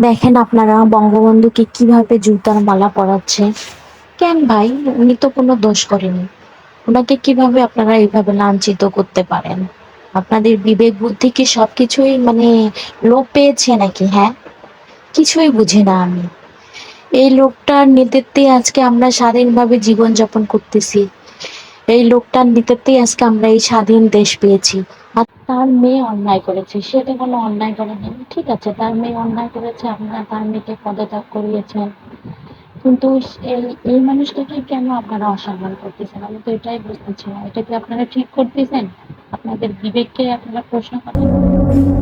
দেখেন আপনারা বঙ্গবন্ধুকে কীভাবে জুতার মালা পরাচ্ছে। কেন ভাই? উনি তো কোনো দোষ করেনি। ওনাকে কীভাবে আপনারা এইভাবে লাঞ্ছিত করতে পারেন? আপনাদের বিবেক বুদ্ধি কি সবকিছুই মানে লোপ পেয়েছে নাকি? হ্যাঁ? কিছুই বুঝি না আমি। এই লোকটার নেতৃত্বে আজকে আমরা স্বাধীনভাবে জীবনযাপন করতেছি। এই লোকটার নেতৃত্বেই আজকে আমরা এই স্বাধীন দেশ পেয়েছি। আর তার মেয়ে অন্যায় করেছে, সে তো কোনো অন্যায় করেনি। ঠিক আছে, তার মেয়ে অন্যায় করেছে, আপনারা তার মেয়েকে পদত্যাগ করিয়েছেন। কিন্তু এই এই মানুষটাকে কেন আপনারা অসম্মান করতেছেন? আমি তো এটাই বুঝতেছি না এটা কি আপনারা ঠিক করতেছেন? আপনাদের বিবেককে আপনারা প্রশ্ন করেন?